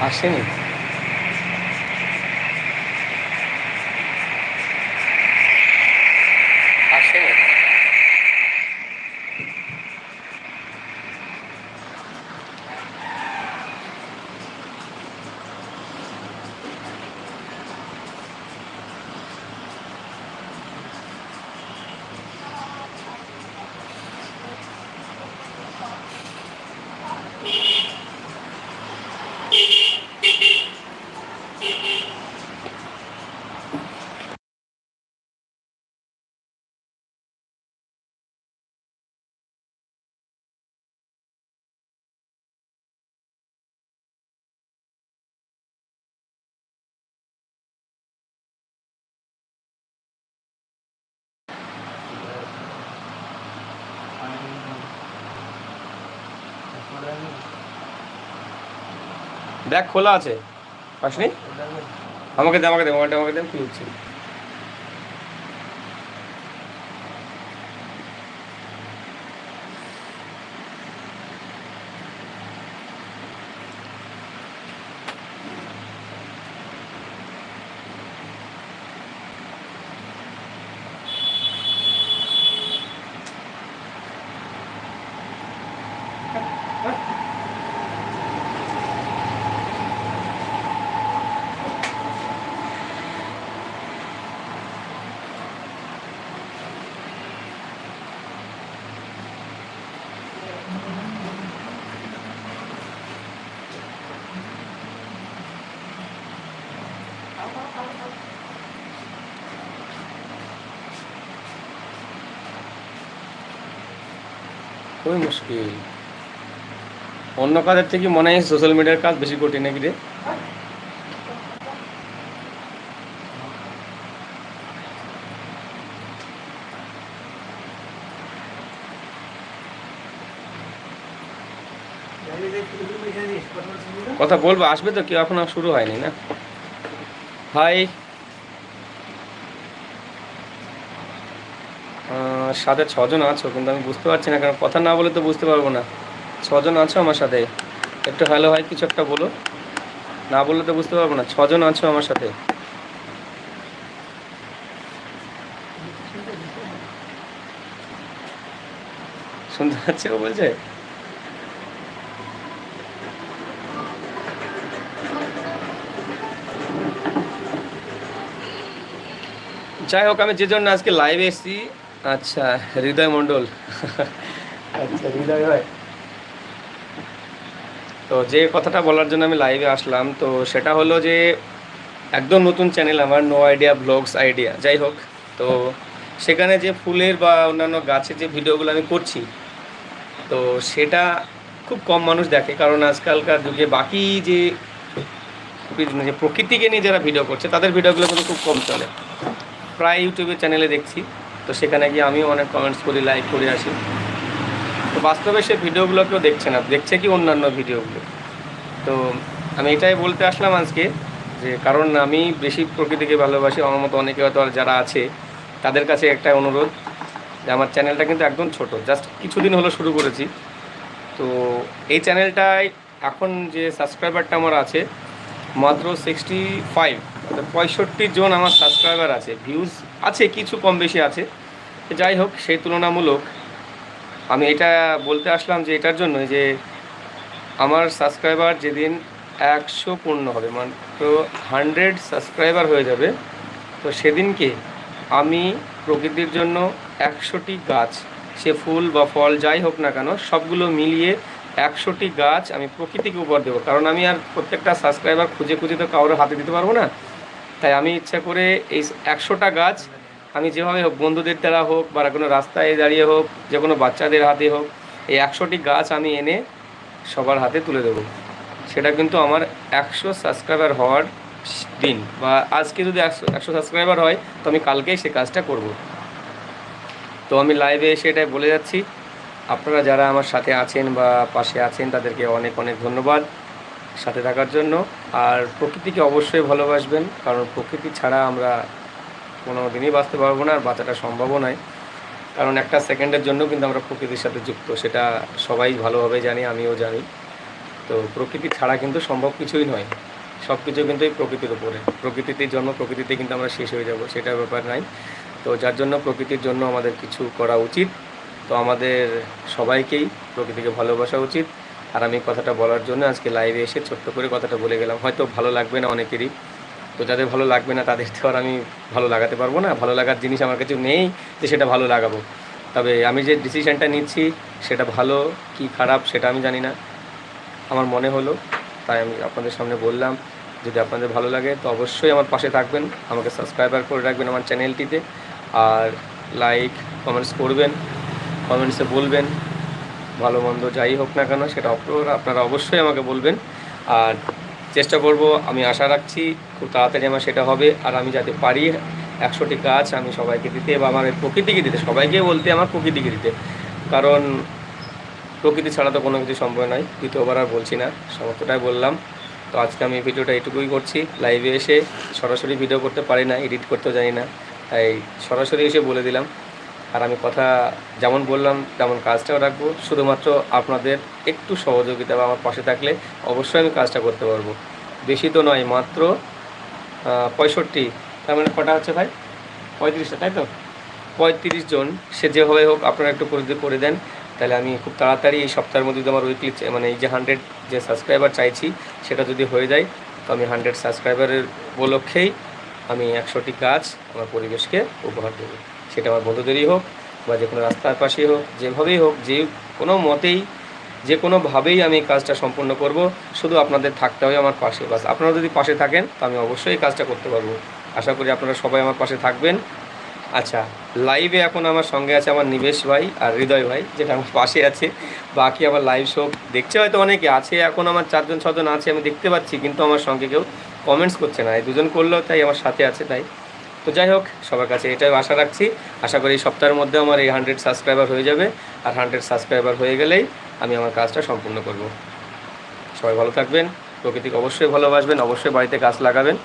আসেনি আসেনি দেখ খোলা আছে। আসনি? আমাকে দে আমাকে দে মোবাইলটা আমাকে দে কি হচ্ছে খুবই মুশকিল। অন্য কাজের থেকে মনে হয় সোশ্যাল মিডিয়ার কাজ বেশি কঠিন নাকি রে? কথা বলব, আসবে তো, কেউ এখন শুরু হয়নি না। হাই সাথে ছজন আছো, কিন্তু আমি বুঝতে পারছি না, কারণ কথা না বলে তো বুঝতে পারব না। ছজন আছো আমার সাথে। একটু হ্যালো হয় কিছু একটা বলো। না বললে তো বুঝতে পারব না, ছজন আছো আমার সাথে। শুনতে পাচ্ছি ও বলছে? যাই হোক, আমি যে জন্য আজকে লাইভে এসেছি আচ্ছা হৃদয় মণ্ডল। আচ্ছা হৃদয় ভাই। তো যে কথাটা বলার জন্য আমি লাইভে আসলাম তো সেটা হলো যে একদম নতুন চ্যানেল আমার নো আইডিয়া ব্লগস আইডিয়া যাই হোক। তো সেখানে যে ফুলের বা অন্যান্য গাছের যে ভিডিওগুলো আমি করছি তো সেটা খুব কম মানুষ দেখে কারণ আজকালকার যুগে বাকি যে যে প্রকৃতিকে নিয়ে যারা ভিডিও করছে তাদের ভিডিওগুলো কিন্তু খুব কম চলে। প্রায় ইউটিউবের চ্যানেলে দেখছি। তো সেখানে গিয়ে আমিও অনেক কমেন্টস করি লাইক করে আসি। তো বাস্তবে সে ভিডিওগুলো কেউ দেখছে না, দেখছে কি অন্যান্য ভিডিওগুলো। তো আমি এটাই বলতে আসলাম আজকে যে কারণ আমি বেশি প্রকৃতিকে ভালোবাসি, আমার মতো অনেকে হয়তো আর যারা আছে, তাদের কাছে একটা অনুরোধ যে আমার চ্যানেলটা কিন্তু একদম ছোট জাস্ট কিছুদিন হলো শুরু করেছি। তো এই চ্যানেলটায় এখন যে সাবস্ক্রাইবারটা আমার আছে, মাত্র সিক্সটি ফাইভ পঁয়ষট্টি জন আমার সাবস্ক্রাইবার আছে ভিউজ আছে, কিছু কম বেশি আছে। যাই হোক সেই তুলনামূলক আমি এটা বলতে আসলাম যে এটার জন্য যে আমার সাবস্ক্রাইবার যেদিন একশো পূর্ণ হবে মাত্র হান্ড্রেড সাবস্ক্রাইবার হয়ে যাবে, তো সেদিনকে আমি প্রকৃতির জন্য একশোটি গাছ, সে ফুল বা ফল যাই হোক না কেন, সবগুলো মিলিয়ে একশোটি গাছ আমি প্রকৃতিকে উপহার দেবো। কারণ আমি আর প্রত্যেকটা সাবস্ক্রাইবার খুঁজে খুঁজে তো কারোর হাতে দিতে পারব না। তাই আমি ইচ্ছা করে এই একশোটা গাছ আমি যেভাবে হোক, বন্ধুদের দ্বারা হোক বা কোনো রাস্তায় দাঁড়িয়ে হোক, যে কোনো বাচ্চাদের হাতে হোক, এই একশোটি গাছ আমি এনে সবার হাতে তুলে দেবো। সেটা কিন্তু আমার একশো সাবস্ক্রাইবার হওয়ার দিন বা আজকে যদি একশো একশো সাবস্ক্রাইবার হয়, তো আমি কালকেই সে কাজটা করব। তো আমি লাইভে এসে এটাই বলে যাচ্ছি। আপনারা যারা আমার সাথে আছেন বা পাশে আছেন, তাদেরকে অনেক অনেক ধন্যবাদ সাথে থাকার জন্য। আর প্রকৃতিকে অবশ্যই ভালোবাসবেন, কারণ প্রকৃতি ছাড়া আমরা কোনো দিনই বাঁচতে পারব না, আর বাঁচাটা সম্ভবও নয় কারণ একটা সেকেন্ডের জন্য কিন্তু আমরা প্রকৃতির সাথে যুক্ত, সেটা সবাই ভালোভাবে জানি, আমিও জানি। তো প্রকৃতি ছাড়া কিন্তু সম্ভব কিছুই নয়। সব কিছু কিন্তু এই প্রকৃতির উপরে। প্রকৃতিতে জন্ম প্রকৃতিতে কিন্তু আমরা শেষ হয়ে যাব সেটার ব্যাপার নাই। তো যার জন্য প্রকৃতির জন্য আমাদের কিছু করা উচিত। তো আমাদের সবাইকেই প্রকৃতিকে ভালোবাসা উচিত। আর আমি কথাটা বলার জন্য আজকে লাইভে এসে ছোট্ট করে কথাটা বলে গেলাম। হয়তো ভালো লাগবে না অনেকেরই। তো যাদের ভালো লাগবে না, তাদের তো আর আমি ভালো লাগাতে পারব না। ভালো লাগার জিনিস আমার কাছে নেই যে সেটা ভালো লাগাবো। তবে আমি যে ডিসিশনটা নিচ্ছি, সেটা ভালো কি খারাপ সেটা আমি জানি না। আমার মনে হলো, তাই আমি আপনাদের সামনে বললাম, যদি আপনাদের ভালো লাগে তো অবশ্যই আমার পাশে থাকবেন, আমাকে সাবস্ক্রাইবার করে রাখবেন আমার চ্যানেলটিতে আর লাইক কমেন্টস করবেন কমেন্টসে বলবেন, ভালো মন্দ যাই হোক না কেন, সেটা আপনারা আপনারা অবশ্যই আমাকে বলবেন। আর চেষ্টা করব, আমি আশা রাখছি খুব তাড়াতাড়ি আমার সেটা হবে। আর আমি যাতে পারি, একশোটি কাজ আমি সবাইকে দিতে বা আমার প্রকৃতিকে দিতে, সবাইকে বলতে আমার প্রকৃতিকে দিতে। কারণ প্রকৃতি ছাড়া তো কোনো কিছু সম্ভব নয়, দ্বিতীয়বার আর বলছি না, সমস্তটাই বললাম। তো আজকে আমি ভিডিওটা এটুকুই করছি, লাইভে এসে সরাসরি ভিডিও করতে পারি না এডিট করতেও জানি না, তাই সরাসরি এসে বলে দিলাম। আর আমি কথা যেমন বললাম, তেমন কাজটাও রাখব। শুধুমাত্র আপনাদের একটু সহযোগিতা বা আমার পাশে থাকলে অবশ্যই আমি কাজটা করতে পারব। বেশি তো নয়, মাত্র পঁয়ষট্টি। তার মানে কটা হচ্ছে ভাই? পঁয়ত্রিশটা, তাই তো? পঁয়ত্রিশ জন। সে যেভাবে হোক আপনারা একটু করে করে দেন। তাহলে আমি খুব তাড়াতাড়ি এই সপ্তাহের মধ্যে যদি আমার উইকলি মানে এই যে হান্ড্রেড যে সাবস্ক্রাইবার চাইছি, সেটা যদি হয়ে যায়, তো আমি হান্ড্রেড সাবস্ক্রাইবারের উপলক্ষেই আমি একশোটি কাজ আমার পরিবেশকে উপহার দেবো। সেটা আমার বন্ধুদেরই হোক বা যে কোনো রাস্তার পাশেই হোক, যেভাবেই হোক, যে কোনো মতেই, যে কোনোভাবেই আমি কাজটা সম্পূর্ণ করব। শুধু আপনাদের থাকতে হবে আমার পাশে। বাস, আপনারা যদি পাশে থাকেন, তো আমি অবশ্যই এই কাজটা করতে পারব। আশা করি আপনারা সবাই আমার পাশে থাকবেন। আচ্ছা লাইভে এখন আমার সঙ্গে আছে আমার নিবেশ ভাই আর হৃদয় ভাই, যেটা আমার পাশে আছে। বাকি আমার লাইভ শো দেখছে হয়তো অনেকে, আছে এখন আমার চারজন, ছজন আছে আমি দেখতে পাচ্ছি, কিন্তু আমার সঙ্গে কেউ কমেন্টস করছে না। এই দুজন করলেও তাই আমার সাথে আছে তাই। তো যাই হোক, সবার কাছে এটাই আশা রাখছি। আশা করি সপ্তাহের মধ্যে আমার এই হান্ড্রেড সাবস্ক্রাইবার হয়ে যাবে। আর হান্ড্রেড সাবস্ক্রাইবার হয়ে গেলেই আমি আমার কাজটা সম্পূর্ণ করব। সবাই ভালো থাকবেন, প্রকৃতিকে অবশ্যই ভালোবাসবেন, অবশ্যই বাড়িতে গাছ লাগাবেন।